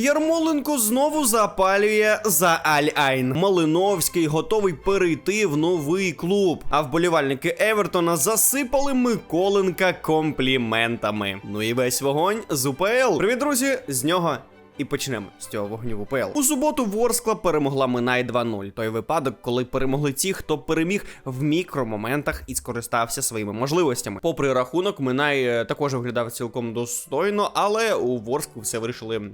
Ярмоленко знову запалює за Аль-Айн. Малиновський готовий перейти в новий клуб. А вболівальники Евертона засипали Миколенка компліментами. Ну і весь вогонь з УПЛ. Привіт, друзі! З нього. І почнемо з цього вогню в УПЛ. У суботу Ворскла перемогла Минай 2-0. Той випадок, коли перемогли ті, хто переміг в мікромоментах і скористався своїми можливостями. Попри рахунок, Минай е, також виглядав цілком достойно, але у Ворсклу все вирішили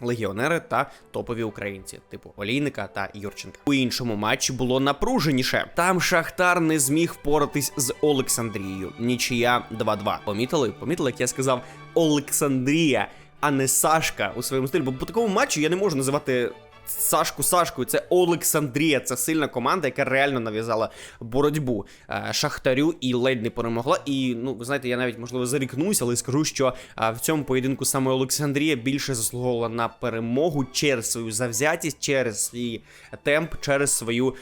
легіонери та топові українці, типу Олійника та Юрченка. У іншому матчі було напруженіше. Там Шахтар не зміг впоратись з Олександрією. Нічия 2-2. Помітили? Помітили, як я сказав Олександрія, а не Сашка у своєму стилі. Бо по такому матчу я не можу називати. Сашку Сашкою, це Олександрія, це сильна команда, яка реально нав'язала боротьбу е, Шахтарю і ледь не перемогла. І ну ви знаєте, я навіть можливо зарікнусь, але скажу, що е, в цьому поєдинку саме Олександрія більше заслуговувала на перемогу через свою завзятість, через свій темп, через свою.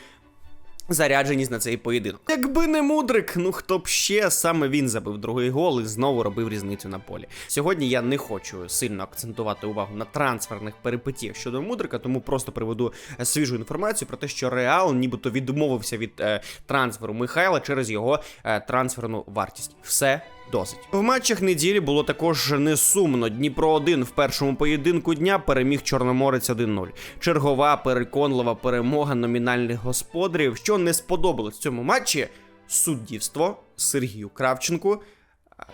Зарядженість на цей поєдинок. Якби не мудрик, ну хто б ще саме він забив другий гол і знову робив різницю на полі. Сьогодні я не хочу сильно акцентувати увагу на трансферних перипетіях щодо мудрика, тому просто приведу е, свіжу інформацію про те, що Реал нібито відмовився від е, трансферу Михайла через його е, трансферну вартість. Все Досить в матчах неділі було також не сумно. Дніпро 1 в першому поєдинку дня переміг Чорноморець 1-0. Чергова переконлива перемога номінальних господарів. Що не сподобалось цьому матчі суддівство Сергію Кравченку.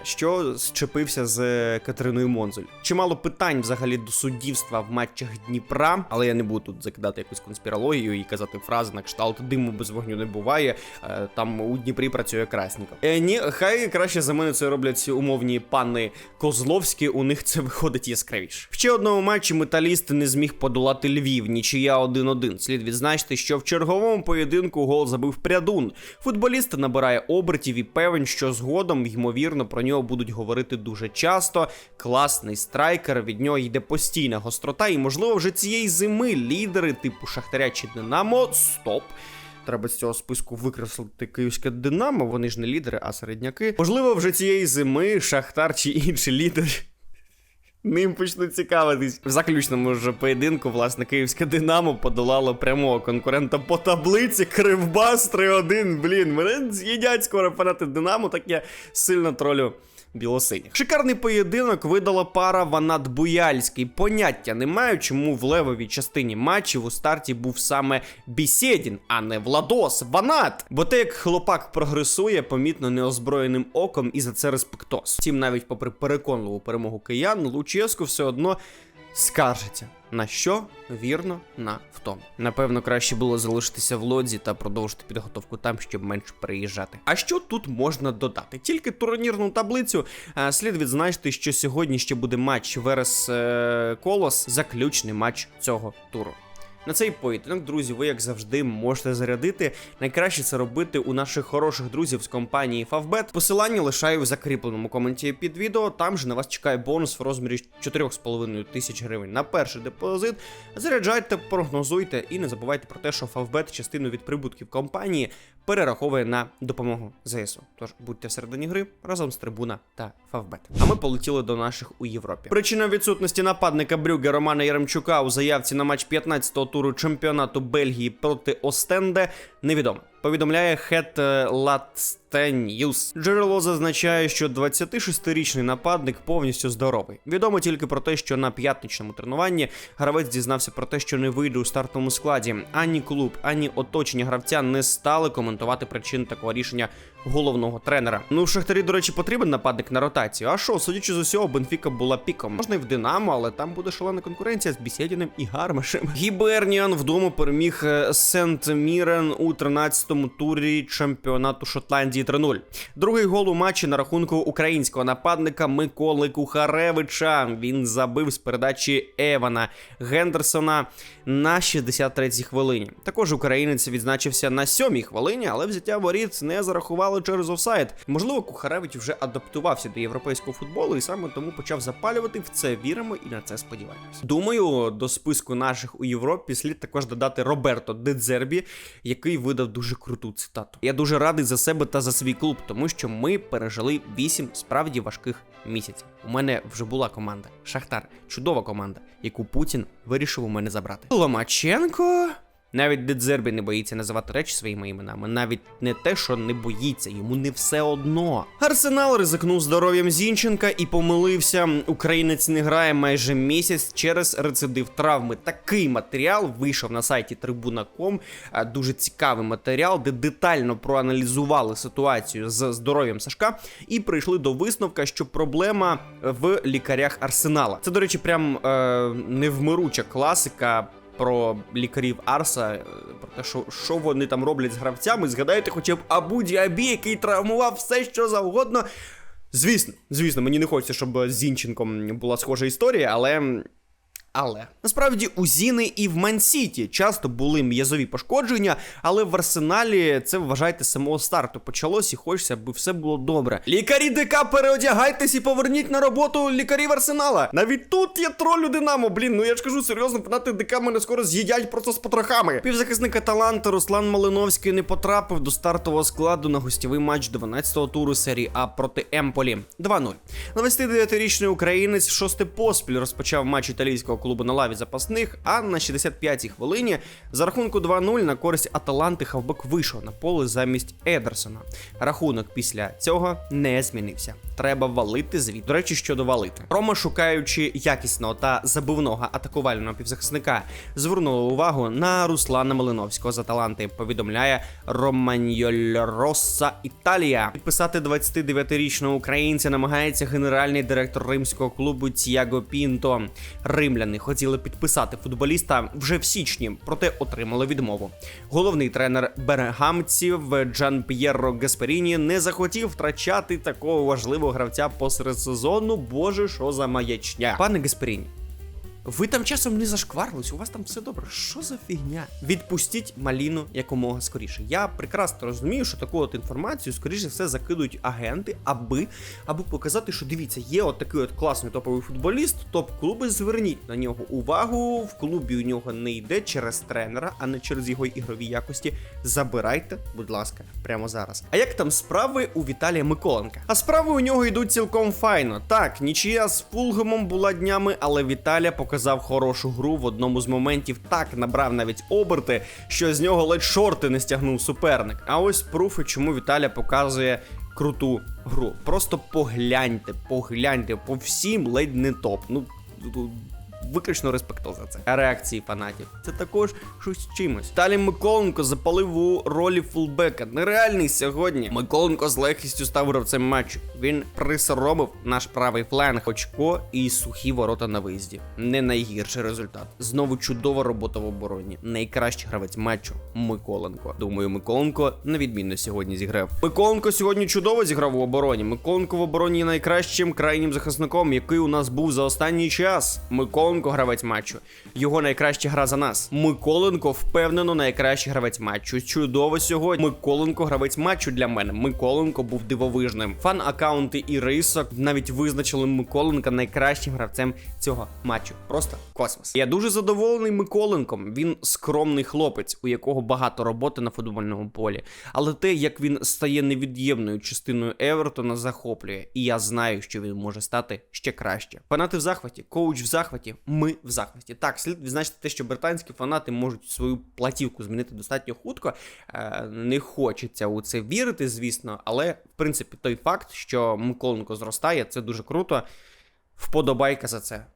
Що зчепився з Катериною Монзель. Чимало питань взагалі до суддівства в матчах Дніпра, але я не буду тут закидати якусь конспірологію і казати фрази на кшталт диму без вогню не буває. Е, Там у Дніпрі працює Красніков. Е, ні, хай краще за мене це роблять умовні пани Козловські. У них це виходить яскравіше. В ще одному матчі металіст не зміг подолати Львів. Нічия 1-1. Слід відзначити, що в черговому поєдинку гол забив прядун. Футболіст набирає обертів і певен, що згодом ймовірно про нього будуть говорити дуже часто. Класний страйкер, від нього йде постійна гострота, і, можливо, вже цієї зими лідери типу Шахтаря чи Динамо. Стоп. Треба з цього списку викреслити київське Динамо, вони ж не лідери, а середняки. Можливо, вже цієї зими Шахтар чи інші лідери. Ним почнуть цікавитись. В заключному ж поєдинку, власне, київське Динамо подолало прямого конкурента по таблиці Кривбас 3-1. Блін, мене з'їдять скоро фанати Динамо, так я сильно тролю білосиніх. Шикарний поєдинок видала пара Ванат Буяльський. Поняття не маю, чому в левовій частині матчів у старті був саме Бісєдін, а не Владос. Ванат! Бо те, як хлопак прогресує, помітно неозброєним оком і за це респектос. Втім, навіть попри переконливу перемогу киян, Луческу все одно скаржиться. На що? Вірно, на втому. Напевно, краще було залишитися в лодзі та продовжити підготовку там, щоб менше переїжджати. А що тут можна додати? Тільки турнірну таблицю. А, слід відзначити, що сьогодні ще буде матч Верес е, Колос, заключний матч цього туру. На цей поєдинок, друзі, ви як завжди можете зарядити. Найкраще це робити у наших хороших друзів з компанії Favbet. Посилання лишаю в закріпленому коменті під відео. Там же на вас чекає бонус в розмірі 4,5 тисяч гривень на перший депозит. Заряджайте, прогнозуйте і не забувайте про те, що Favbet частину від прибутків компанії перераховує на допомогу ЗСУ. Тож будьте всередині гри разом з трибуна та Фавбет. А ми полетіли до наших у Європі. Причина відсутності нападника Брюге Романа Яремчука у заявці на матч 15-го туру чемпіонату Бельгії проти Остенде невідомо. Повідомляє Хет News. Джерело зазначає, що 26-річний нападник повністю здоровий. Відомо тільки про те, що на п'ятничному тренуванні гравець дізнався про те, що не вийде у стартовому складі. Ані клуб, ані оточення гравця не стали коментувати причин такого рішення головного тренера. Ну, в Шахтарі, до речі, потрібен нападник на ротацію. А що, судячи з усього, Бенфіка була піком. Можна і в Динамо, але там буде шалена конкуренція з Бісєдіним і Гармашем. Гіберніан вдома переміг е, Сент Мірен у 13-му турі чемпіонату Шотландії 3-0. Другий гол у матчі на рахунку українського нападника Миколи Кухаревича. Він забив з передачі Евана Гендерсона на 63-й хвилині. Також українець відзначився на 7-й хвилині, але взяття воріт не зарахували забивали через офсайд. Можливо, Кухаревич вже адаптувався до європейського футболу і саме тому почав запалювати. В це віримо і на це сподіваємося. Думаю, до списку наших у Європі слід також додати Роберто Дедзербі, який видав дуже круту цитату. Я дуже радий за себе та за свій клуб, тому що ми пережили вісім справді важких місяців. У мене вже була команда Шахтар, чудова команда, яку Путін вирішив у мене забрати. Ломаченко. Навіть Дедзербі не боїться називати речі своїми іменами. Навіть не те, що не боїться, йому не все одно. Арсенал ризикнув здоров'ям Зінченка і помилився. Українець не грає майже місяць через рецидив травми. Такий матеріал вийшов на сайті. Е, Дуже цікавий матеріал, де детально проаналізували ситуацію з здоров'ям Сашка і прийшли до висновка, що проблема в лікарях Арсенала. Це, до речі, прям е, невмируча класика про лікарів Арса, е, про те, що, що вони там роблять з гравцями. Згадайте хоча б Абу Діабі, який травмував все, що завгодно. Звісно, звісно, мені не хочеться, щоб з Зінченком була схожа історія, але. Але насправді у Зіни і в Мансіті часто були м'язові пошкодження, але в арсеналі це вважайте самого старту почалось і хочеться, аби все було добре. Лікарі ДК, переодягайтесь і поверніть на роботу лікарів арсенала. Навіть тут є тролю Динамо. Блін, ну я ж кажу серйозно, фанати ДК мене скоро з'їдять просто з потрохами. Півзахисник Аталанта Руслан Малиновський не потрапив до стартового складу на гостєвий матч 12-го туру серії А проти Емполі. 2-0. 29-річний українець в шосте поспіль розпочав матч італійського клубу на лаві запасних, а на 65-й хвилині за рахунку 2-0 на користь Аталанти Хавбек вийшов на поле замість Едерсона. Рахунок після цього не змінився. Треба валити звіт. До речі, щодо валити. Рома, шукаючи якісного та забивного атакувального півзахисника, звернула увагу на Руслана Малиновського з Аталанти. Повідомляє Романьольроса Італія. Підписати 29-річного українця намагається генеральний директор римського клубу Тіаго Пінто. Римляни хотіли підписати футболіста вже в січні, проте отримали відмову. Головний тренер берегамців Джан П'єрро Гасперіні не захотів втрачати такого важливого гравця посеред сезону. Боже, що за маячня. Пане Гасперіні, ви там часом не зашкварились, у вас там все добре. Що за фігня? Відпустіть маліну якомога скоріше. Я прекрасно розумію, що таку от інформацію, скоріше все, закидують агенти, аби аби показати, що дивіться, є от такий от класний топовий футболіст, топ-клуби, зверніть на нього увагу. В клубі у нього не йде через тренера, а не через його ігрові якості. Забирайте, будь ласка, прямо зараз. А як там справи у Віталія Миколенка? А справи у нього йдуть цілком файно. Так, нічия з Фулгемом була днями, але Віталія показав хорошу гру в одному з моментів. Так набрав навіть оберти, що з нього ледь шорти не стягнув суперник. А ось пруфи, чому Віталя показує. Круту гру. Просто погляньте, погляньте по всім ледь не топ. Ну виключно респекту за це. А реакції фанатів. Це також щось чимось. Далі Миколенко запалив у ролі фулбека. Нереальний сьогодні. Миколенко з легкістю став гравцем матчу. Він присоромив наш правий фланг, очко і сухі ворота на виїзді. Не найгірший результат. Знову чудова робота в обороні. Найкращий гравець матчу Миколенко. Думаю, Миколенко невідмінно сьогодні зіграв. Миколенко сьогодні чудово зіграв у обороні. Миколенко в обороні є найкращим крайнім захисником, який у нас був за останній час. Миколенко гравець матчу. Його найкраща гра за нас. Миколенко впевнено найкращий гравець матчу. Чудово сьогодні. Миколенко гравець матчу для мене. Миколенко був дивовижним. Фан акаунти і рисок навіть визначили Миколенка найкращим гравцем цього матчу. Просто космос. Я дуже задоволений Миколенком. Він скромний хлопець, у якого багато роботи на футбольному полі. Але те, як він стає невід'ємною частиною Евертона, захоплює. І я знаю, що він може стати ще краще. Фанати в захваті, коуч в захваті. Ми в захисті. Так, слід відзначити те, що британські фанати можуть свою платівку змінити достатньо хутко. Е, не хочеться у це вірити, звісно, але в принципі той факт, що Миколенко зростає, це дуже круто. Вподобайка за це.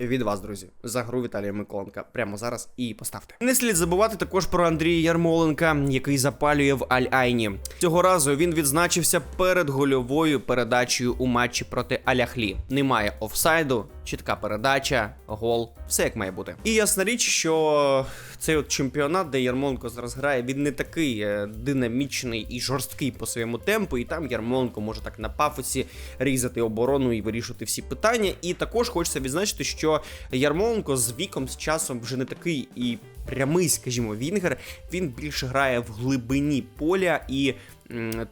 Від вас, друзі, за гру Віталія Миколенка прямо зараз і поставте. Не слід забувати також про Андрія Ярмоленка, який запалює в Аль-Айні. Цього разу він відзначився перед гольовою передачею у матчі проти Аляхлі. Немає офсайду, чітка передача, гол, все як має бути. І ясна річ, що цей от чемпіонат, де Ярмоленко зараз грає, він не такий е, динамічний і жорсткий по своєму темпу. І там Ярмоленко може так на пафосі різати оборону і вирішувати всі питання. І також хочеться відзначити, що Ярмоленко з віком, з часом вже не такий і прямий, скажімо, Вінгер. Він більше грає в глибині поля і.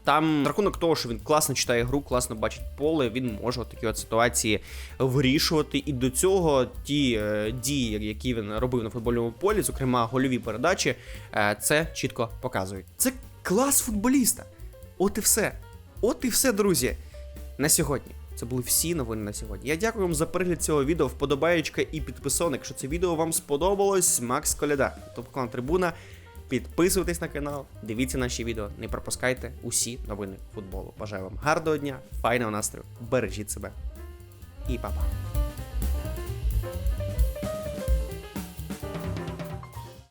Там, за рахунок того, що він класно читає гру, класно бачить поле, він може такі от ситуації вирішувати. І до цього ті е, дії, які він робив на футбольному полі, зокрема гольові передачі, е, це чітко показують. Це клас футболіста. От і все. От і все, друзі. На сьогодні. Це були всі новини на сьогодні. Я дякую вам за перегляд цього відео. Вподобаєчка і підписоник. Якщо це відео вам сподобалось, Макс Коляда, тобто клан Трибуна. Підписуйтесь на канал, дивіться наші відео, не пропускайте усі новини футболу. Бажаю вам гарного дня, файного настрою, бережіть себе і па-па.